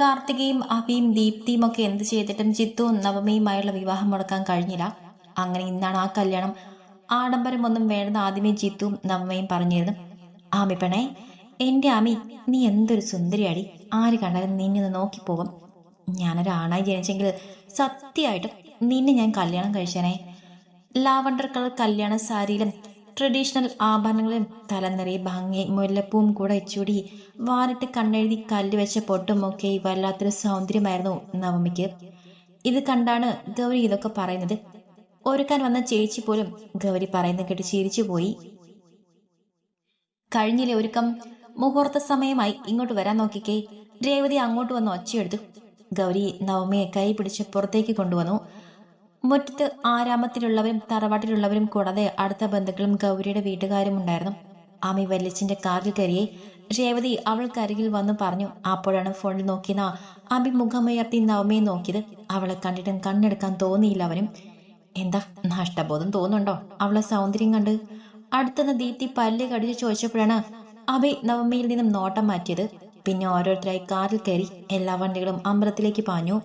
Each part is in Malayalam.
കാർത്തികയും അഭിയും ദീപ്തിയും ഒക്കെ എന്ത് ചെയ്തിട്ടും ജിത്തുവും നവമിയുമായുള്ള വിവാഹം മുടക്കാൻ കഴിഞ്ഞില്ല. അങ്ങനെ ഇന്നാണ് ആ കല്യാണം. ആഡംബരമൊന്നും വേണ്ടെന്ന് ആദ്യമേ ജിത്തുവും നവമയും പറഞ്ഞിരുന്നു. ആമി പെണേ എന്റെ ആമി നീ എന്തൊരു സുന്ദരിയാടി. ആര് കണ്ടാലും നിന്നെ നോക്കി നോക്കിപ്പോകും ഞാനൊരാണായി ജനിച്ചെങ്കിൽ സത്യമായിട്ടും നിന്നെ ഞാൻ കല്യാണം കഴിച്ചേനെ. ലാവണ്ടർ കളർ കല്യാണ സാരിയിലും ട്രഡീഷണൽ ആഭരണങ്ങളും തലനിറയെ ഭംഗി മുല്ലപ്പൂവും കൂടെ ചൂടി വാരിട്ട് കണ്ണെഴുതി കല്ല് വെച്ച പൊട്ടുമൊക്കെ വല്ലാത്തൊരു സൗന്ദര്യമായിരുന്നു നവമിക്ക്. ഇത് കണ്ടാണ് ഗൗരി ഇതൊക്കെ പറയുന്നത്. ഒരുക്കാൻ വന്ന ചേച്ചി പോലും ഗൗരി പറയുന്നത് കേട്ട് ചിരിച്ചു പോയി. കഴിഞ്ഞില്ലേ ഒരുക്കം? മുഹൂർത്ത സമയമായി ഇങ്ങോട്ട് വരാൻ നോക്കിക്കേ. രേവതി അങ്ങോട്ട് വന്ന് ഒച്ചയെടുത്തു. ഗൗരി നവമിയെ കൈ പിടിച്ച് പുറത്തേക്ക് കൊണ്ടുവന്നു. മുറ്റത്ത് ആരാമത്തിലുള്ളവരും തറവാട്ടിലുള്ളവരും കൂടാതെ അടുത്ത ബന്ധുക്കളും ഗൗരിയുടെ വീട്ടുകാരും ഉണ്ടായിരുന്നു. ആമി വല്യച്ഛന്റെ കാറിൽ കയറിയെ രേവതി അവൾക്കരികിൽ വന്ന് പറഞ്ഞു അപ്പോഴാണ് ഫോണിൽ നോക്കിയെന്ന ആമി മുഖമുയർത്തി നവമയെ നോക്കിയത്. അവളെ കണ്ടിട്ടും കണ്ണെടുക്കാൻ തോന്നിയില്ല അവനും. എന്താ നഷ്ടബോധം തോന്നുന്നുണ്ടോ? അവളെ സൗന്ദര്യം കണ്ട്. അടുത്തുനിന്ന് ദീപ്തി പല്ല് കടിച്ച് ചോദിച്ചപ്പോഴാണ് അഭി നവമിയിൽ നിന്നും നോട്ടം മാറ്റിയത്. പിന്നെ ഓരോരുത്തരായി കാറിൽ കയറി എല്ലാ വണ്ടികളും അമ്പലത്തിലേക്ക് പാഞ്ഞു.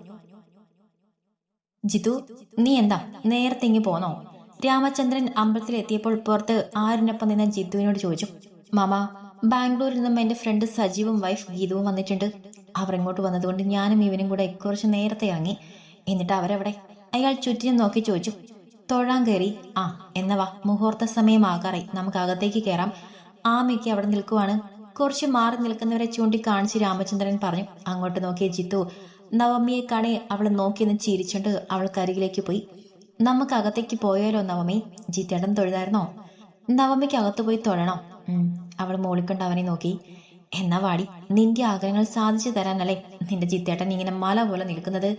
ജിതു നീ എന്താ നേരത്തെ ഇങ്ങി പോന്നോ? രാമചന്ദ്രൻ അമ്പലത്തിൽ എത്തിയപ്പോൾ പുറത്ത് ആരിനൊപ്പം നിന്ന ജിത്തുവിനോട് ചോദിച്ചു. മാമ ബാംഗ്ലൂരിൽ നിന്നും എന്റെ ഫ്രണ്ട് സജീവും വൈഫ് ഗീതവും വന്നിട്ടുണ്ട്. അവർ ഇങ്ങോട്ട് വന്നതുകൊണ്ട് ഞാനും ഇവനും കൂടെ കുറച്ച് നേരത്തെ ഇറങ്ങി. എന്നിട്ട് അവരവിടെ? അയാൾ ചുറ്റിനും നോക്കി ചോദിച്ചു. തൊഴാൻ കയറി. ആ എന്നവാ മുഹൂർത്ത സമയം സമയമാകാറായി നമുക്ക് അകത്തേക്ക് കയറാം ആമയ്ക്ക് അവിടെ നിൽക്കുവാണ്. കുറച്ച് മാറി നിൽക്കുന്നവരെ ചൂണ്ടിക്കാണിച്ച് രാമചന്ദ്രൻ പറഞ്ഞു. അങ്ങോട്ട് നോക്കിയ ജിത്തു നവമിയെ കാണെ അവൾ നോക്കി നോക്കിയെന്ന് ചിരിച്ചുകൊണ്ട് അവൾക്കരികിലേക്ക് പോയി. നമുക്ക് അകത്തേക്ക് പോയാലോ നവമി? ജിത്തേടം തൊഴുതായിരുന്നോ? നവമിക്ക് അകത്ത് പോയി തൊഴണോ? അവൾ മോളിക്കൊണ്ട് അവനെ നോക്കി. എന്നാ വാടി നിന്റെ ആഗ്രഹങ്ങൾ സാധിച്ചു തരാനല്ലേ നിന്റെ ജിത്തേട്ടൻ ഇങ്ങനെ മല പോലെ നിൽക്കുന്നത്?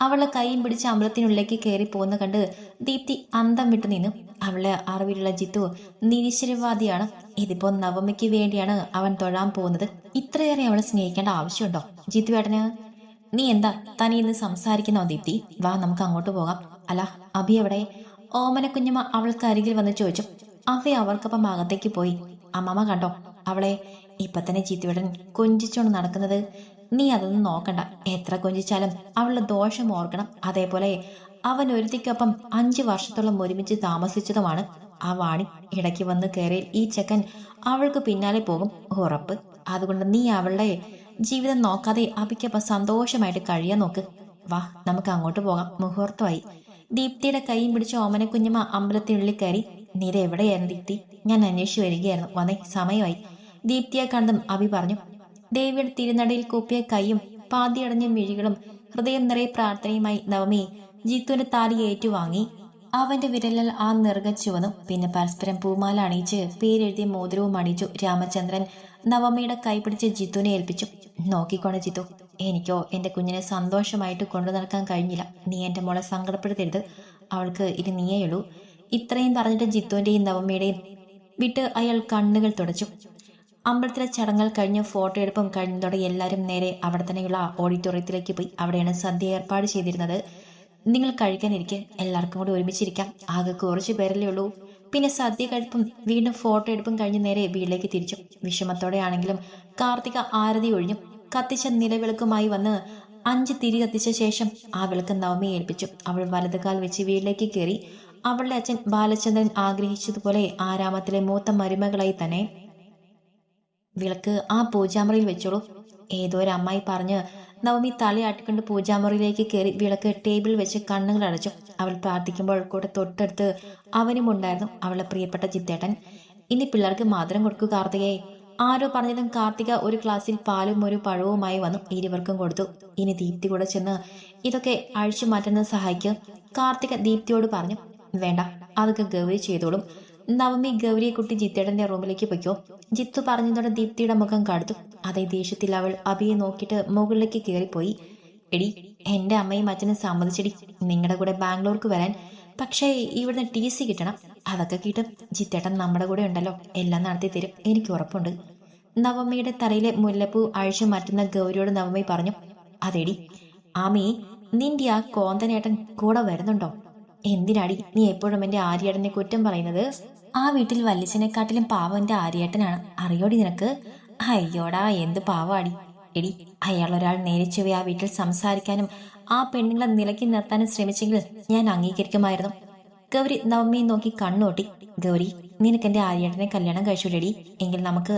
അവളെ കൈയും പിടിച്ച് അമ്പലത്തിനുള്ളിലേക്ക് കയറി പോകുന്ന കണ്ട് ദീപ്തി അന്തം വിട്ടു നിന്നു. അവളെ അറിവിലുള്ള ജിത്തു നിരീശ്വരവാദിയാണ്. ഇതിപ്പോ നവമിക്ക് വേണ്ടിയാണ് അവൻ തൊഴാൻ പോകുന്നത്. ഇത്രയേറെ അവളെ സ്നേഹിക്കേണ്ട ആവശ്യമുണ്ടോ? ജിത്തു ഏട്ടന് നീ എന്താ? തനി ഇന്ന് സംസാരിക്കുന്നോ ദീപ്തി? വാ നമുക്ക് അങ്ങോട്ട് പോകാം. അല്ല അഭി എവിടെ? ഓമന കുഞ്ഞമ്മ അവൾക്ക് അരികിൽ വന്ന് ചോദിച്ചു. അവയെ അവർക്കൊപ്പം അകത്തേക്ക് പോയി. അമ്മമ്മ കണ്ടോ? അവളെ ഇപ്പൊ തന്നെ ചിത്തിവിടൻ കൊഞ്ചിച്ചോണ്ട് നടക്കുന്നത്. നീ അതൊന്നും നോക്കണ്ട. എത്ര കൊഞ്ചിച്ചാലും അവളുടെ ദോഷം ഓർക്കണം. അതേപോലെ അവൻ ഒരുത്തിക്കൊപ്പം അഞ്ചു വർഷത്തോളം ഒരുമിച്ച് താമസിച്ചതുമാണ് ആ വാണി. ഇടയ്ക്ക് വന്ന് കയറി ഈ ചെക്കൻ അവൾക്ക് പിന്നാലെ പോകും. ഉറപ്പ്. അതുകൊണ്ട് നീ അവളുടെ ജീവിതം നോക്കാതെ അബിക്കപ്പം സന്തോഷമായിട്ട് കഴിയാൻ നോക്ക്. വാ നമുക്ക് അങ്ങോട്ട് പോകാം. മുഹൂർത്തമായി. ദീപ്തിയുടെ കൈയും പിടിച്ച ഓമന കുഞ്ഞമ്മ അമ്പലത്തിനുള്ളിൽ കയറി നീ ഇത് എവിടെയായിരുന്നു ദീപ്തി? ഞാൻ അന്വേഷിച്ചു വരികയായിരുന്നു. വന്നേ സമയമായി. ദീപ്തിയെ കണ്ടും അഭി പറഞ്ഞു ദേവിയുടെ തിരുനടയിൽ കൂപ്പിയ കൈയും പാതിയടഞ്ഞ മിഴികളും ഹൃദയം നിറയെ പ്രാർത്ഥനയുമായി നവമി ജീത്തുവിന്റെ താലി ഏറ്റുവാങ്ങി. അവന്റെ വിരലിൽ ആ നിറക പിന്നെ പരസ്പരം പൂമാല അണിയിച്ച് പേരെഴുതിയ മോതിരവും അണിയിച്ചു രാമചന്ദ്രൻ നവമിയുടെ കൈപിടിച്ച് ജിത്തുവിനെ ഏൽപ്പിച്ചു. നോക്കിക്കോണേ ജിത്തു എനിക്കോ എന്റെ കുഞ്ഞിനെ സന്തോഷമായിട്ട് കൊണ്ടു നടക്കാൻ കഴിഞ്ഞില്ല. നീ എന്റെ മോളെ സങ്കടപ്പെടുത്തരുത്. അവൾക്ക് ഇനി നീയേ ഉള്ളൂ. ഇത്രയും പറഞ്ഞിട്ട് ജിത്തുവിന്റെയും നവമ്മയുടെയും വിട്ട് അയാൾ കണ്ണുകൾ തുടച്ചു. അമ്പലത്തിലെ ചടങ്ങുകൾ കഴിഞ്ഞ് ഫോട്ടോ എടുപ്പും കഴിഞ്ഞതോടെ എല്ലാവരും നേരെ അവിടെ തന്നെയുള്ള ഓഡിറ്റോറിയത്തിലേക്ക് പോയി. അവിടെയാണ് സദ്യ ഏർപ്പാട് ചെയ്തിരുന്നത്. നിങ്ങൾ കഴിക്കാനിരിക്കെ എല്ലാവർക്കും കൂടി ഒരുമിച്ചിരിക്കാം. ആകെ കുറച്ച് പേരല്ലേ ഉള്ളൂ. പിന്നെ സദ്യ കഴിപ്പും വീണ്ടും ഫോട്ടോ എടുപ്പും കഴിഞ്ഞ് നേരെ വീട്ടിലേക്ക് തിരിച്ചു. വിഷമത്തോടെയാണെങ്കിലും കാർത്തിക ആരതി ഒഴിഞ്ഞു. കത്തിച്ച നിലവിളക്കുമായി വന്ന് അഞ്ച് തിരി കത്തിച്ച ശേഷം ആ വിളക്ക് നവമിയെ ഏൽപ്പിച്ചു. അവൾ വലതുകാൽ വെച്ച് വീട്ടിലേക്ക് കയറി അവളുടെ അച്ഛൻ ബാലചന്ദ്രൻ ആഗ്രഹിച്ചതുപോലെ ആരാമത്തിലെ മൂത്ത മരുമകളായി തന്നെ വിളക്ക് ആ പൂജാമുറിയിൽ വെച്ചോളൂ. ഏതോ ഒരു അമ്മായി പറഞ്ഞ് നവമി തലയാട്ടിക്കൊണ്ട് പൂജാമുറിയിലേക്ക് കയറി വിളക്ക് ടേബിൾ വെച്ച് കണ്ണുകൾ അടച്ചു. അവൾ പ്രാർത്ഥിക്കുമ്പോൾ കൂടെ തൊട്ടടുത്ത് അവനും ഉണ്ടായിരുന്നു അവളുടെ പ്രിയപ്പെട്ട ചിത്തേട്ടൻ ഇനി പിള്ളേർക്ക് മാത്രം കൊടുക്കൂ കാർത്തികയെ ആരോ പറഞ്ഞതും കാർത്തിക ഒരു ഗ്ലാസ്സിൽ പാലും ഒരു പഴവുമായി വന്നു ഇരുവർക്കും കൊടുത്തു. ഇനി ദീപ്തി കൂടെ ചെന്ന് ഇതൊക്കെ അഴിച്ചു മാറ്റുന്നത് സഹായിക്കും. കാർത്തിക ദീപ്തിയോട് പറഞ്ഞു വേണ്ട അതൊക്കെ ഗൗരി ചെയ്തോളും. നവമി ഗൗരിയെ കുട്ടി ജിത്തേടന്റെ റൂമിലേക്ക് പൊയ്ക്കോ. ജിത്തു പറഞ്ഞതോടെ ദീപ്തിയുടെ മുഖം കടുത്തു. അതേ ദേഷ്യത്തിൽ അവൾ അഭിയെ നോക്കിയിട്ട് മുകളിലേക്ക് കയറിപ്പോയി. എടി എന്റെ അമ്മയും അച്ഛനും സമ്മതിച്ചടി. നിങ്ങളുടെ കൂടെ ബാംഗ്ലൂർക്ക് വരാൻ. പക്ഷേ ഇവിടുന്ന് ടി സി കിട്ടണം. അതൊക്കെ കിട്ടും. ജിത്തേട്ടൻ നമ്മുടെ കൂടെ ഉണ്ടല്ലോ. എല്ലാം നടത്തി തരും. എനിക്ക് ഉറപ്പുണ്ട്. നവമിയുടെ തലയിലെ മുല്ലപ്പൂ അഴിച്ചു മാറ്റുന്ന ഗൗരിയോട് നവമി പറഞ്ഞു അതെടി ആമി നിന്റെ ആ കോന്തനേട്ടൻ കൂടെ വരുന്നുണ്ടോ? എന്തിനാടി? നീ എപ്പോഴും എന്റെ ആര്യേടനെ കുറ്റം പറയുന്നത്? ആ വീട്ടിൽ വല്യച്ഛനെക്കാട്ടിലും പാവന്റെ ആര്യേട്ടനാണ്. അറിയോടി നിനക്ക്? അയ്യോടാ എന്ത് പാവാടി. എടി അയാൾ ഒരാൾ നേരിച്ചുവേ ആ വീട്ടിൽ സംസാരിക്കാനും ആ പെണ്ണുങ്ങളെ നിലയ്ക്ക് നിർത്താനും ശ്രമിച്ചെങ്കിൽ ഞാൻ അംഗീകരിക്കുമായിരുന്നു. ഗൗരി നവമിയെ നോക്കി കണ്ണോട്ടി ഗൗരി നിനക്ക് എന്റെ ആര്യേട്ടനെ കല്യാണം കഴിച്ചുവിടടി എങ്കിൽ നമുക്ക്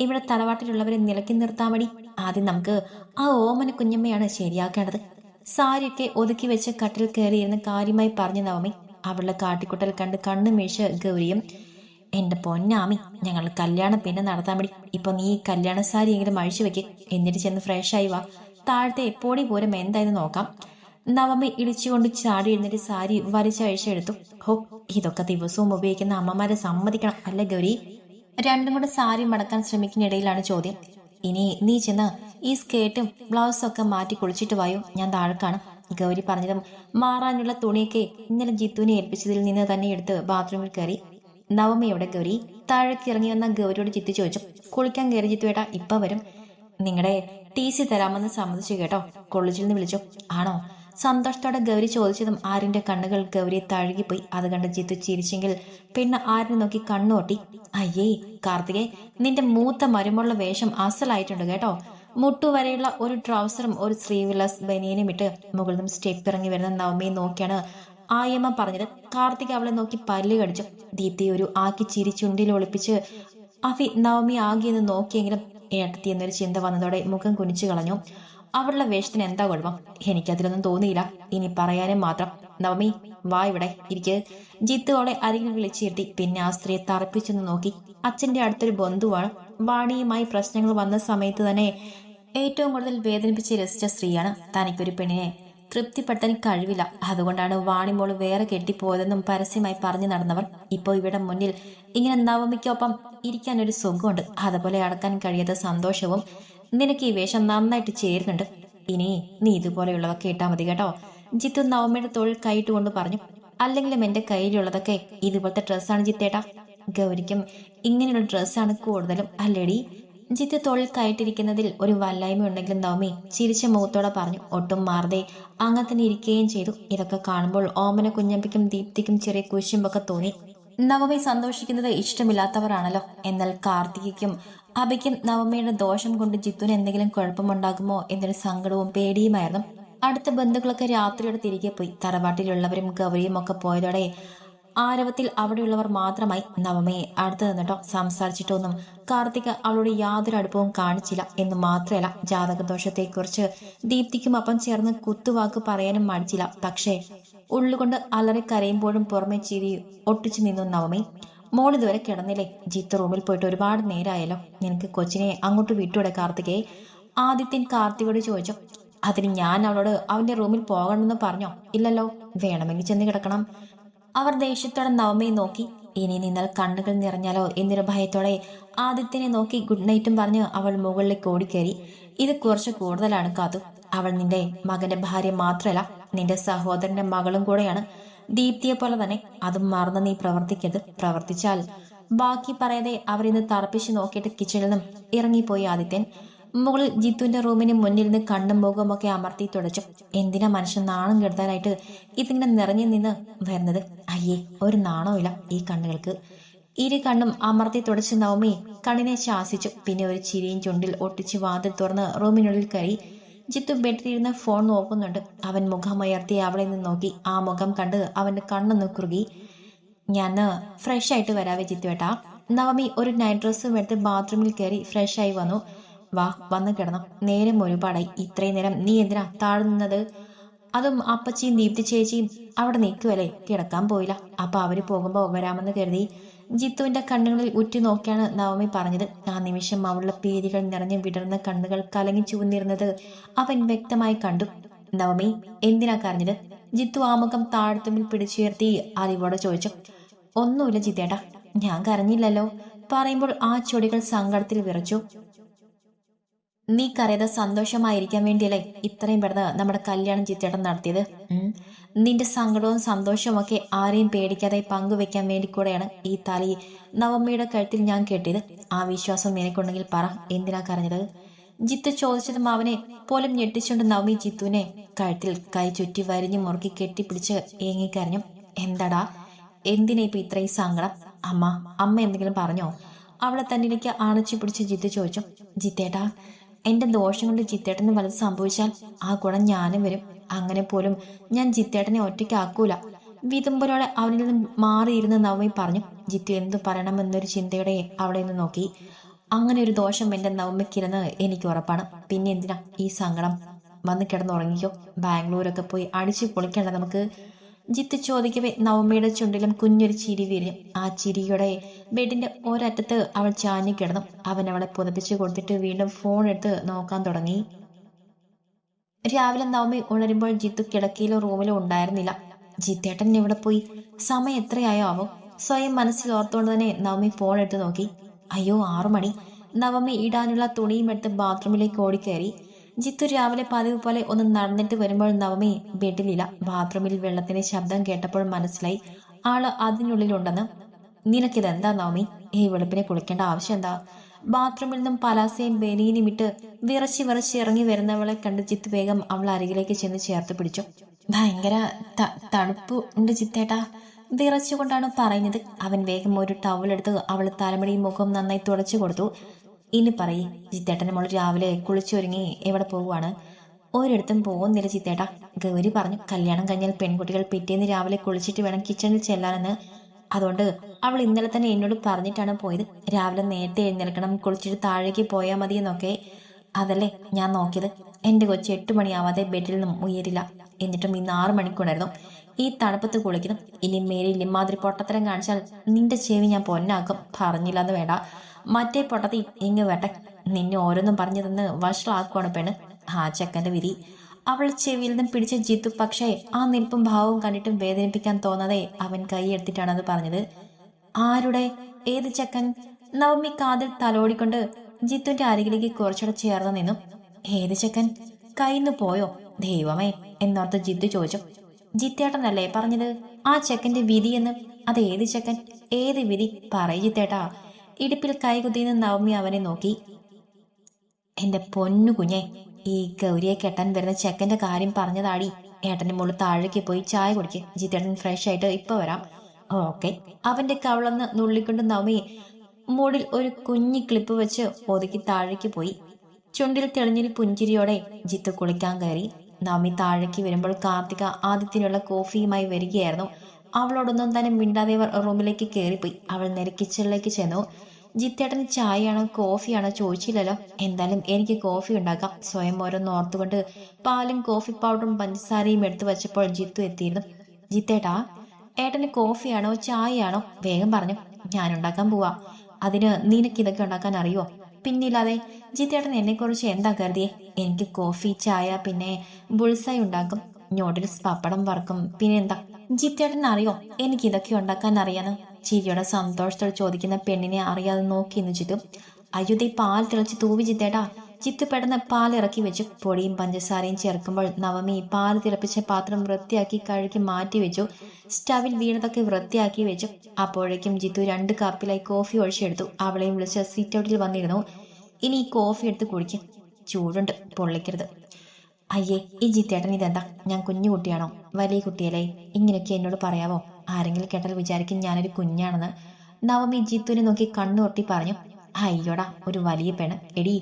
ഇവിടെ തറവാട്ടിലുള്ളവരെ നിലയ്ക്ക് നിർത്താൻ മതി ആദ്യം നമുക്ക് ആ ഓമന കുഞ്ഞമ്മയാണ് ശരിയാക്കേണ്ടത്. സാരിയൊക്കെ ഒതുക്കി വെച്ച് കട്ടിൽ കയറിയിരുന്ന് കാര്യമായി പറഞ്ഞു നവമി അവളുടെ കാട്ടിക്കുട്ടൽ കണ്ട് കണ്ണു വീഴ്ച ഗൗരിയും എന്റെ പൊന്നാമി ഞങ്ങൾ കല്യാണം പിന്നെ നടത്താൻ വേണ്ടി ഇപ്പൊ നീ കല്യാണ സാരി എങ്കിലും അഴിച്ചു വെക്ക് എന്നിട്ട് ചെന്ന് ഫ്രഷ് ആയി വാ. താഴത്തെ എപ്പോഴും പോരും എന്തായെന്ന് നോക്കാം. നവമി ഇടിച്ചുകൊണ്ട് ചാടി എഴുന്നേറ്റ് സാരി വലിച്ചഴിച്ചെടുത്തു ഹോ ഇതൊക്കെ ദിവസവും ഉപയോഗിക്കുന്ന അമ്മമാരെ സമ്മതിക്കണം അല്ല ഗൗരി? രണ്ടും കൂടെ സാരി മടക്കാൻ ശ്രമിക്കുന്നിടയിലാണ് ചോദ്യം. ഇനി നീ ചെന്ന് ഈ സ്കേർട്ടും ബ്ലൗസും ഒക്കെ മാറ്റി കുളിച്ചിട്ട് വായോ? ഞാൻ താഴെക്കാണ് ഗൗരി പറഞ്ഞതും മാറാനുള്ള തുണിയൊക്കെ ഇന്നലെ ജിത്തുവിനെ ഏൽപ്പിച്ചതിൽ നിന്ന് തന്നെ എടുത്ത് ബാത്റൂമിൽ കയറി. നവമയോടെ ഗൗരി താഴേക്ക് ഇറങ്ങി വന്ന ഗൗരിയോട് ജിത്തു ചോദിച്ചു കുളിക്കാൻ കയറി ജിത്തു ഏട്ടാ ഇപ്പൊ വരും. നിങ്ങളുടെ ടി സി തരാമെന്ന് സമ്മതിച്ചു കേട്ടോ. കോളേജിൽ നിന്ന് വിളിച്ചു? ആണോ? സന്തോഷത്തോടെ ഗൗരി ചോദിച്ചതും ആരിന്റെ കണ്ണുകൾ ഗൗരിയെ തഴുകിപ്പോയി. അത് കണ്ട് ജിത്തു ചിരിച്ചെങ്കിൽ പിന്നെ ആരിനെ നോക്കി കണ്ണുകൊട്ടി അയ്യേ കാർത്തികെ നിന്റെ മൂത്ത മരുമുള്ള വേഷം അസലായിട്ടുണ്ട് കേട്ടോ. മുട്ടുവരെയുള്ള ഒരു ട്രൗസറും ഒരു സ്ലീവ്ലെസ് ബനിയനും ഇട്ട് മുകളിൽ നിന്നും സ്റ്റെപ്പ് ഇറങ്ങി വരുന്ന നവമിയെ നോക്കിയാണ് ആയമ്മ പറഞ്ഞത്. കാർത്തിക് അവളെ നോക്കി പല്ല് കടിച്ചു. ദീപ്തി ഒരു ആക്കി ചിരി ചുണ്ടിൽ ഒളിപ്പിച്ച് അഫി നവമി ആകിയെന്ന് നോക്കിയെങ്കിലും ഏട്ടത്തി എന്നൊരു ചിന്ത വന്നതോടെ മുഖം കുനിച്ചു കളഞ്ഞു. അവളുടെ വേഷത്തിന് എന്താ കുഴപ്പം? എനിക്കതിലൊന്നും തോന്നിയില്ല. ഇനി പറയാനും മാത്രം. നവമി വാ ഇവിടെ. ഇരിക്ക്. ജിത്തു അവളെ അരികിൽ വിളിച്ചിരുത്തി. പിന്നെ ആ സ്ത്രീയെ തറപ്പിച്ചെന്ന് നോക്കി. അച്ഛന്റെ അടുത്തൊരു ബന്ധുവാണ്. വാണിയുമായി പ്രശ്നങ്ങൾ വന്ന സമയത്ത് തന്നെ ഏറ്റവും കൂടുതൽ വേദനിപ്പിച്ച് രസിച്ച സ്ത്രീയാണ് തനിക്കൊരു പെണ്ണിനെ തൃപ്തിപ്പെടുത്താൻ കഴിവില്ല. അതുകൊണ്ടാണ് വാണിമോൾ വേറെ കെട്ടിപ്പോയതെന്നും പരസ്യമായി പറഞ്ഞു നടന്നവർ ഇപ്പോൾ ഇവിടെ മുന്നിൽ ഇങ്ങനെ നവമിക്കൊപ്പം ഇരിക്കാൻ ഒരു സുഖമുണ്ട്. അതുപോലെ അടക്കാൻ കഴിയാത്ത സന്തോഷവും നിനക്ക് ഈ വേഷം നന്നായിട്ട് ചേരുന്നുണ്ട്. ഇനി നീ ഇതുപോലെയുള്ളവ കേട്ടാ മതി കേട്ടോ. ജിത്തു നവമിയുടെ തൊഴിൽ കൈയിട്ടുകൊണ്ട് പറഞ്ഞു അല്ലെങ്കിലും എന്റെ കയ്യിലുള്ളതൊക്കെ ഇതുപോലത്തെ ഡ്രസ്സാണ് ജിത്തേട്ടാ. ഗൗരിക്കും ഇങ്ങനെയുള്ള ഡ്രസ്സാണ് കൂടുതലും. അല്ലേടി ജിത്ത് തൊഴിൽ കയറ്റിരിക്കുന്നതിൽ ഒരു വല്ലായ്മ ഉണ്ടെങ്കിലും നവമി ചിരിച്ച മുഖത്തോടെ പറഞ്ഞു ഒട്ടും മാറതെ അങ്ങനെ ഇരിക്കുകയും ചെയ്തു. ഇതൊക്കെ കാണുമ്പോൾ ഓമന കുഞ്ഞമ്പിക്കും ദീപ്തിക്കും ചെറിയ കുശുമ്പൊക്കെ തോന്നി. നവമി സന്തോഷിക്കുന്നത് ഇഷ്ടമില്ലാത്തവരാണല്ലോ. എന്നാൽ കാർത്തികയ്ക്കും അബയ്ക്കും നവമിയുടെ ദോഷം കൊണ്ട് ജിത്തുവിന് എന്തെങ്കിലും കുഴപ്പമുണ്ടാകുമോ എന്നൊരു സങ്കടവും പേടിയുമായിരുന്നു. അടുത്ത ബന്ധുക്കളൊക്കെ രാത്രിയോടെ തിരികെ പോയി. തറവാട്ടിലുള്ളവരും ഗൗരിയും ഒക്കെ പോയതോടെ ആരവത്തിൽ അവിടെയുള്ളവർ മാത്രമായി നവമയെ അടുത്തു നിന്നിട്ടോ സംസാരിച്ചിട്ടൊന്നും കാർത്തിക അവളോട് യാതൊരു അടുപ്പവും കാണിച്ചില്ല എന്ന് മാത്രമല്ല ജാതകദോഷത്തെക്കുറിച്ച് ദീപ്തിക്കും അപ്പം ചേർന്ന് കുത്തുവാക്ക് പറയാനും മടിച്ചില്ല. പക്ഷേ ഉള്ളുകൊണ്ട് അലറി കരയുമ്പോഴും പുറമെ ചിരി ഒട്ടിച്ചു നിന്നു നവമി. മോൾ ഇതുവരെ കിടന്നില്ലേ? ജിത്ത് റൂമിൽ പോയിട്ട് ഒരുപാട് നേരമായല്ലോ നിനക്ക് കൊച്ചിനെ അങ്ങോട്ട് വിട്ടൂടെ കാർത്തികയെ ആദിത്യൻ കാർത്തികയോട് ചോദിച്ചു. അതിന് ഞാൻ അവളോട് അവന്റെ റൂമിൽ പോകണമെന്ന് പറഞ്ഞോ? ഇല്ലല്ലോ. വേണമെങ്കിൽ ചെന്ന് കിടക്കണം. അവർ ദേഷ്യത്തോടെ നവമയെ നോക്കി. ഇനി നിന്നാൽ കണ്ണുകൾ നിറഞ്ഞാലോ എന്നൊരു ഭയത്തോടെ ആദിത്യനെ നോക്കി ഗുഡ് നൈറ്റും പറഞ്ഞ് അവൾ മുകളിലേക്ക് ഓടിക്കേറി. ഇത് കുറച്ച് കൂടുതലാണ് കാത്തു അവൾ നിന്റെ മകന്റെ ഭാര്യ മാത്രമല്ല നിന്റെ സഹോദരന്റെ മകളും കൂടെയാണ്. ദീപ്തിയെ പോലെ തന്നെ അതും മറന്ന് നീ പ്രവർത്തിക്കരുത്. പ്രവർത്തിച്ചാൽ. ബാക്കി പറയാതെ അവരിന്ന് തറപ്പിച്ച് നോക്കിയിട്ട് കിച്ചണിൽ നിന്നും ഇറങ്ങിപ്പോയി ആദിത്യൻ. മുകളിൽ ജിത്തുവിന്റെ റൂമിന് മുന്നിൽ നിന്ന് കണ്ണും മുഖമൊക്കെ അമർത്തി തുടച്ചു. എന്തിനാ മനുഷ്യൻ നാണം കെടുത്താനായിട്ട് ഇതിങ്ങനെ നിറഞ്ഞു നിന്ന് വരുന്നത്? അയ്യേ ഒരു നാണവുമില്ല ഈ കണ്ണുകൾക്ക്. ഇരു കണ്ണും അമർത്തി തുടച്ച് നവമി കണ്ണിനെ ശാസിച്ചു. പിന്നെ ഒരു ചിരിയും ചുണ്ടിൽ ഒട്ടിച്ച് വാതിൽ തുറന്ന് റൂമിനുള്ളിൽ കയറി ജിത്തു ബെഡിലിരുന്ന് ഫോൺ നോക്കുന്നുണ്ട്. അവൻ മുഖമുയർത്തി അവളെ നിന്ന് നോക്കി. ആ മുഖം കണ്ട് അവന്റെ കണ്ണൊന്ന് കുറുകി ഞാൻ ഫ്രഷ് ആയിട്ട് വരാവേ ജിത്തു ഏട്ടാ നവമി ഒരു നൈറ്റ് ഡ്രസ്സും എടുത്ത് ബാത്റൂമിൽ കയറി ഫ്രഷ് ആയി വന്നു. വാ വന്ന് കിടന്നു. നേരം ഒരുപാടായി ഇത്രയും നേരം നീ എന്തിനാ താഴെ നിന്നത്? അതും അപ്പച്ചിയും ദീപ്തി ചേച്ചിയും അവിടെ നിൽക്കുമല്ലേ കിടക്കാൻ പോയില്ല. അപ്പൊ അവർ പോകുമ്പോ വരാമെന്ന് കരുതി ജിത്തുവിന്റെ കണ്ണുകളിൽ ഉറ്റു നോക്കിയാണ് നവമി പറഞ്ഞത്. ആ നിമിഷം അവളുടെ പേരുകൾ നിറഞ്ഞു വിടർന്ന കണ്ണുകൾ കലങ്ങി ചുവന്നിരുന്നത് അവൻ വ്യക്തമായി കണ്ടു. നവമി എന്തിനാ കരഞ്ഞത്? ജിത്തു ആ മുഖം താഴ്ത്തുമ്പിൽ പിടിച്ചുയർത്തി അറിവോടെ ചോദിച്ചു. ഒന്നുമില്ല ജിത്തേട്ടാ ഞാൻ കരഞ്ഞില്ലല്ലോ. പറയുമ്പോൾ ആ ചൊടികൾ സങ്കടത്തിൽ വിറച്ചു. നീ കറിയത് സന്തോഷമായിരിക്കാൻ വേണ്ടിയല്ലേ? ഇത്രയും പെട്ടെന്ന് നമ്മുടെ കല്യാണം ചിത്തേട്ടം നടത്തിയത്. നിന്റെ സങ്കടവും സന്തോഷവും ഒക്കെ ആരെയും പേടിക്കാതെ പങ്കുവെക്കാൻ വേണ്ടി കൂടെയാണ് ഈ തലി നവമ്മയുടെ കഴുത്തിൽ ഞാൻ കെട്ടിയത്. ആ വിശ്വാസം നിനക്കുണ്ടെങ്കിൽ പറ എന്തിനാ കരഞ്ഞത്? ജിത്ത് ചോദിച്ചതും അവനെ പോലും ഞെട്ടിച്ചുകൊണ്ട് നവമി ജിത്തുവിനെ കഴുത്തിൽ കൈ ചുറ്റി വരിഞ്ഞു മുറുക്കി കെട്ടിപ്പിടിച്ച് ഏങ്ങിക്കരഞ്ഞു എന്താടാ? എന്തിനാ ഇപ്പൊ ഇത്രയും സങ്കടം? അമ്മ അമ്മ എന്തെങ്കിലും പറഞ്ഞോ? അവളെ തന്നിലേക്ക് അണച്ചു പിടിച്ച് ജിത്ത് ചോദിച്ചു. ജിത്തേട്ടാ എന്റെ ദോഷം കൊണ്ട് ചിത്തേട്ടന് വലുത് സംഭവിച്ചാൽ ആ ഗുണം ഞാനും വരും. അങ്ങനെ പോലും ഞാൻ ചിത്തേട്ടനെ ഒറ്റയ്ക്കാക്കൂല. വിതുമ്പലോടെ അവനിൽ നിന്ന് മാറിയിരുന്ന് നവമി പറഞ്ഞു ജിത്തു എന്തു പറയണമെന്നൊരു ചിന്തയോടെ അവിടെ നിന്ന് നോക്കി. അങ്ങനെ ഒരു ദോഷം എന്റെ നവമിക്കിരുന്ന് എനിക്ക് ഉറപ്പാണ്. പിന്നെ എന്തിനാ ഈ സങ്കടം? വന്ന് കിടന്നുറങ്ങിക്കോ. ബാംഗ്ലൂരൊക്കെ പോയി അടിച്ചു പൊളിക്കണ്ട നമുക്ക്. ജിത്ത് ചോദിക്കവേ നവമിയുടെ ചുണ്ടിലും കുഞ്ഞൊരു ചിരി വിരിഞ്ഞു ആ ചിരിയുടെ ബെഡിന്റെ ഒരറ്റത്ത് അവൾ ചാഞ്ഞു കിടന്നു. അവൻ അവളെ പുതപ്പിച്ചു കൊടുത്തിട്ട് വീണ്ടും ഫോൺ എടുത്ത് നോക്കാൻ തുടങ്ങി. രാവിലെ നവമി ഉണരുമ്പോൾ ജിത്തു കിടക്കയിലോ റൂമിലോ ഉണ്ടായിരുന്നില്ല. ജിത്തേട്ടൻ എവിടെ പോയി? സമയം എത്രയായോ ആവോ? സ്വയം മനസ്സിൽ ഓർത്തുകൊണ്ട് തന്നെ നവമി ഫോൺ എടുത്ത് നോക്കി. അയ്യോ ആറു മണി നവമി ഇടാനുള്ള തുണിയും എടുത്ത് ബാത്റൂമിലേക്ക് ഓടിക്കയറി. ജിത്തു രാവിലെ പതിവ് പോലെ ഒന്ന് നടന്നിട്ട് വരുമ്പോൾ നവമി ബെഡിലില്ല. ബാത്റൂമിൽ വെള്ളത്തിന്റെ ശബ്ദം കേട്ടപ്പോൾ മനസ്സിലായി. ആൾ അതിനുള്ളിലുണ്ടെന്ന്. നിനക്കിതെന്താ നവമി? ഈ വെളുപ്പിനെ കുളിക്കേണ്ട ആവശ്യം എന്താ? ബാത്റൂമിൽ നിന്നും പലാസയും ബനിയനും ഇട്ട് വിറച്ച് വിറച്ച് ഇറങ്ങി വരുന്നവളെ കണ്ട് ജിത്ത് വേഗം അവൾ അരികിലേക്ക് ചെന്ന് ചേർത്ത് പിടിച്ചു. ഭയങ്കര തണുപ്പ് ഉണ്ട് ചിത്തേട്ടാ വിറച്ചുകൊണ്ടാണ് പറയുന്നത്. അവൻ വേഗം ഒരു ടവൽ എടുത്ത് അവൾ തലമുടിയും മുഖം നന്നായി തുടച്ചു കൊടുത്തു. ഇനി പറയ് ചിത്തേട്ടന്റെ മോൾ രാവിലെ കുളിച്ചൊരുങ്ങി എവിടെ പോവുകയാണ് ഒരിടത്തും പോകുന്നില്ല ചിത്തേട്ട. ഗൗരി പറഞ്ഞു കല്യാണം കഴിഞ്ഞാൽ പെൺകുട്ടികൾ പിറ്റേന്ന് രാവിലെ കുളിച്ചിട്ട് വേണം കിച്ചണിൽ ചെല്ലാനെന്ന്. അതുകൊണ്ട് അവൾ ഇന്നലെ തന്നെ എന്നോട് പറഞ്ഞിട്ടാണ് പോയത്. രാവിലെ നേരത്തെ എഴുന്നേൽക്കണം കുളിച്ചിട്ട് താഴേക്ക് പോയാൽ മതി എന്നൊക്കെ. അതല്ലേ ഞാൻ നോക്കിയത്. എന്റെ കൊച്ചു എട്ട് മണിയാവാതെ ബെഡിൽ നിന്നും ഉയരില്ല. എന്നിട്ടും ഇന്ന് ആറു മണിക്കൂണ്ടായിരുന്നു ഈ തണുപ്പത്ത് കുളിക്കണം ഇനി മേലിൽ ഇമാതിരി പൊട്ടത്തരം കാണിച്ചാൽ നിന്റെ ചെവി ഞാൻ പൊന്നാക്കും. പറഞ്ഞില്ലെന്ന് വേണ്ട. മറ്റേ പൊട്ടത്തി ഇങ്ങ് വേട്ട നിന്നെ ഓരോന്നും പറഞ്ഞു തന്ന് വഷളാക്കുവാണ് പെണ്ണ്. ആ ചെക്കന്റെ വിധി. അവൾ ചെവിയിൽ നിന്നും പിടിച്ച ജിത്തു പക്ഷേ ആ നിൽപ്പും ഭാവവും കണ്ടിട്ടും വേദനിപ്പിക്കാൻ തോന്നാതെ അവൻ കൈയെടുത്തിട്ടാണ് അത് പറഞ്ഞത്. ആരുടെ? ഏത് ചെക്കൻ? നവമി കാതിൽ തലോടിക്കൊണ്ട് ജിത്തുന്റെ അരികിലേക്ക് കുറച്ചുകൂടെ ചേർന്ന് നിന്നു. ഏത് ചെക്കൻ? കയ്യിന്ന് പോയോ? ദൈവമേ എന്നോർത്ത് ജിത്തു ചോദിച്ചു. ജിത്തേട്ടനല്ലേ പറഞ്ഞത്? ആ ചെക്കന്റെ വിധി എന്ന് അത് ഏത് ചെക്കൻ? ഏത് വിധി? പറയ ജിത്തേട്ടാ. ഇടുപ്പിൽ കൈകുതിന്ന് നവമി അവനെ നോക്കി. എന്റെ പൊന്നു കുഞ്ഞെ ഈ ഗൗരിയെ കെട്ടാൻ വരുന്ന ചെക്കന്റെ കാര്യം പറഞ്ഞതാടി. ഏട്ടന്റെ മുകളിൽ താഴേക്ക് പോയി ചായ കുടിക്ക്. ജിത്തേട്ടൻ ഫ്രഷ് ആയിട്ട് ഇപ്പൊ വരാം. ഓക്കെ. അവന്റെ കവളന്ന് നുള്ളിക്കൊണ്ട് നവമി മൂടിൽ ഒരു കുഞ്ഞി ക്ലിപ്പ് വെച്ച് ഒതുക്കി താഴേക്ക് പോയി. ചുണ്ടിൽ തെളിഞ്ഞൊരു പുഞ്ചിരിയോടെ ജിത്ത് കുളിക്കാൻ കയറി. നവമി താഴേക്ക് വരുമ്പോൾ കാർത്തിക ആദ്യത്തിനുള്ള കോഫിയുമായി വരികയായിരുന്നു. അവളോടൊന്നും തന്നെ മിണ്ടാതെ റൂമിലേക്ക് കയറിപ്പോയി അവൾ നേരെ കിച്ചണിലേക്ക് ചെന്നു. ജിത്തേട്ടൻ ചായയാണോ കോഫിയാണോ ചോദിച്ചില്ലല്ലോ. എന്തായാലും എനിക്ക് കോഫി ഉണ്ടാക്കാം. സ്വയം ഓരോന്ന് ഓർത്തുകൊണ്ട് പാലും കോഫി പൗഡറും പഞ്ചസാരയും എടുത്തു വെച്ചപ്പോൾ ജിത്തു എത്തിയിരുന്നു. ജിത്തേട്ടാ ഏട്ടന് കോഫിയാണോ ചായയാണോ? വേഗം പറഞ്ഞു. ഞാൻ ഉണ്ടാക്കാൻ പോവാ. അതിന് നിനക്ക് ഇതൊക്കെ ഉണ്ടാക്കാൻ അറിയോ പിന്നില്ലാതെ ജിത്തേട്ടൻ എന്നെ കുറിച്ച് എന്താ കരുതിയേ? എനിക്ക് കോഫി ചായ പിന്നെ ബുൾസായി ഉണ്ടാക്കും. ന്യൂഡിൽസ് പപ്പടം വറക്കും. പിന്നെന്താ ജിത്തേട്ടൻ അറിയോ? എനിക്ക് ഇതൊക്കെ ഉണ്ടാക്കാൻ അറിയാന്ന്. ചിരിയോടെ സന്തോഷത്തോടെ ചോദിക്കുന്ന പെണ്ണിനെ അറിയാതെ നോക്കി എന്ന് ചിത്തു അയ്യോ ദേ പാൽ തിളച്ച് തൂവി ചിത്തേട്ടാ ചിത്തു പെട്ടെന്ന് പാൽ ഇറക്കി വെച്ചു. പൊടിയും പഞ്ചസാരയും ചേർക്കുമ്പോൾ നവമി പാൽ തിളപ്പിച്ച പാത്രം വൃത്തിയാക്കി കഴുകി മാറ്റി വെച്ചു. സ്റ്റവിൽ വീണതൊക്കെ വൃത്തിയാക്കി വെച്ചു. അപ്പോഴേക്കും ജിത്തു രണ്ട് കപ്പിലായി കോഫി ഒഴിച്ചെടുത്തു അവളെയും വിളിച്ച് സീറ്റ് ഔട്ടിൽ വന്നിരുന്നു. ഇനി ഈ കോഫി എടുത്ത് കുടിക്കും. ചൂടുണ്ട്. പൊള്ളിക്കരുത്. അയ്യേ ഈ ജിത്തേട്ടൻ ഇതെന്താ? ഞാൻ കുഞ്ഞു കുട്ടിയാണോ വലിയ കുട്ടിയല്ലേ? ഇങ്ങനെയൊക്കെ എന്നോട് പറയാവോ? ആരെങ്കിലും കേട്ടാൽ വിചാരിക്കും ഞാനൊരു കുഞ്ഞാണെന്ന്. നവമി ജിത്തുവിനെ നോക്കി കണ്ണുകൊട്ടി പറഞ്ഞു അയ്യോടാ ഒരു വലിയ പെണ് എടി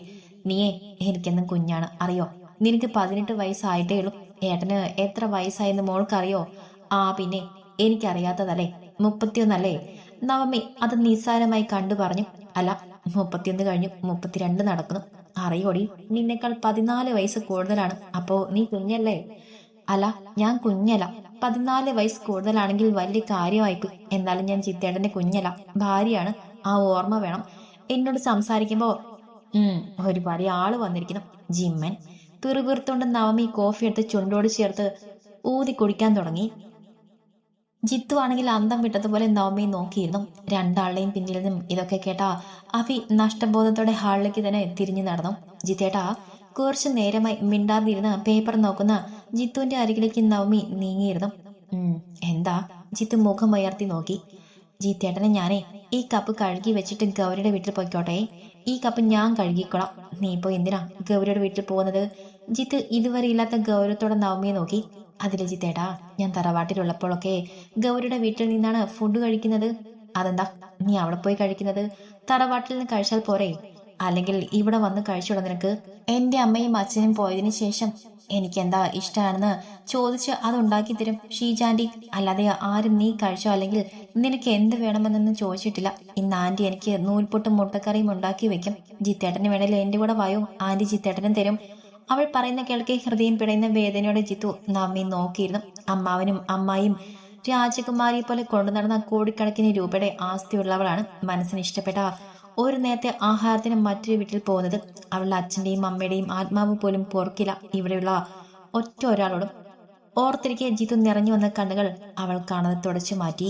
നീയേ എനിക്കെന്നും കുഞ്ഞാണ്. അറിയോ? നിനക്ക് പതിനെട്ട് വയസ്സായിട്ടേ ഉള്ളൂ. ഏട്ടന് എത്ര വയസ്സായെന്ന് മോൾക്കറിയോ? ആ പിന്നെ എനിക്കറിയാത്തതല്ലേ? മുപ്പത്തിയൊന്നല്ലേ? നവമി അത് നിസ്സാരമായി കണ്ടു പറഞ്ഞു അല്ല മുപ്പത്തിയൊന്ന് കഴിഞ്ഞു മുപ്പത്തിരണ്ട് നടക്കുന്നു. അറിയോടി നിന്നേക്കാൾ പതിനാല് വയസ്സ് കൂടുതലാണ്. അപ്പോ നീ കുഞ്ഞല്ലേ? അല്ല ഞാൻ കുഞ്ഞല്ല. പതിനാല് വയസ്സ് കൂടുതലാണെങ്കിൽ വലിയ കാര്യമായിക്കും എന്നാലും ഞാൻ ചിത്തേട്ടന്റെ കുഞ്ഞല്ല. ഭാര്യയാണ്. ആ ഓർമ്മ വേണം. എന്നോട് സംസാരിക്കുമ്പോ ഉം ഒരുപാട് ആൾ വന്നിരിക്കുന്നു. ജിമ്മൻ. പിറുപിറുത്തോണ്ട് നവമി കോഫി എടുത്ത് ചുണ്ടോട് ചേർത്ത് ഊതി കുടിക്കാൻ തുടങ്ങി. ജിത്തു ആണെങ്കിൽ അന്തം വിട്ടതുപോലെ നവമി നോക്കിയിരുന്നു. രണ്ടാളുടെയും പിന്നിൽ നിന്നും ഇതൊക്കെ കേട്ടാ അഭി നഷ്ടബോധത്തോടെ ഹാളിലേക്ക് തന്നെ തിരിഞ്ഞു നടന്നു. ജിത്തേട്ടാ കുറച്ചു നേരമായി മിണ്ടാതിരുന്ന് പേപ്പർ നോക്കുന്ന ജിത്തുവിന്റെ അരികിലേക്ക് നവമി നീങ്ങിയിരുന്നു. എന്താ? ജിത്തു മുഖം ഉയർത്തി നോക്കി. ജിത്തേട്ടനെ ഞാനേ ഈ കപ്പ് കഴുകി വെച്ചിട്ട് ഗൗരിയുടെ വീട്ടിൽ പോയിക്കോട്ടെ. ഈ കപ്പ് ഞാൻ കഴുകിക്കോളാം. നീ ഇപ്പോ എന്തിനാ ഗൗരിയുടെ വീട്ടിൽ പോകുന്നത്? ജിത്ത് ഇതുവരെ ഇല്ലാത്ത ഗൗരവത്തോടെ നവമിയെ നോക്കി. അതിലെ ജിത്തേട്ടാ ഞാൻ തറവാട്ടിലുള്ളപ്പോഴൊക്കെ ഗൗരിയുടെ വീട്ടിൽ നിന്നാണ് ഫുഡ് കഴിക്കുന്നത്. അതെന്താ? നീ അവിടെ പോയി കഴിക്കുന്നത്? തറവാട്ടിൽ നിന്ന് കഴിച്ചാൽ പോരെ. അല്ലെങ്കിൽ ഇവിടെ വന്ന് കഴിച്ചോളാം നിനക്ക്. എന്റെ അമ്മയും അച്ഛനും പോയതിനു ശേഷം എനിക്കെന്താ ഇഷ്ടമാണെന്ന് ചോദിച്ച് അത് ഉണ്ടാക്കി തരും. ഷീജാന്റി അല്ലാതെ ആരും നീ കഴിച്ചോ? അല്ലെങ്കിൽ നിനക്ക് എന്ത് വേണമെന്നൊന്നും ചോദിച്ചിട്ടില്ല. ഇന്ന് ആന്റി എനിക്ക് നൂൽപൊട്ടും മുട്ടക്കറിയും ഉണ്ടാക്കി വെക്കും. ജിത്തേട്ടന് വേണേൽ എന്റെ കൂടെ വായോ. ആന്റി ജിത്തേട്ടനും തരും. അവൾ പറയുന്ന കേൾക്കെ ഹൃദയം പിടയുന്ന വേദനയോടെ ജിത്തു നമ്മി നോക്കിയിരുന്നു. അമ്മാവനും അമ്മായിയും രാജകുമാരിയെ പോലെ കൊണ്ടു നടന്ന കോടിക്കണക്കിന് രൂപയുടെ ആസ്തിയുള്ളവളാണ്. മനസ്സിന് ഇഷ്ടപ്പെട്ട ഒരു നേരത്തെ ആഹാരത്തിന് മറ്റൊരു വീട്ടിൽ പോകുന്നത് അവളുടെ അച്ഛന്റെയും അമ്മയുടെയും ആത്മാവ് പോലും പോർക്കില്ല ഇവിടെയുള്ള ഒറ്റ ഒരാളോടും ഓർത്തിരിക്കെ ജിത്തു നിറഞ്ഞു വന്ന കണ്ണുകൾ അവൾ കാണാതെ തുടച്ചു മാറ്റി.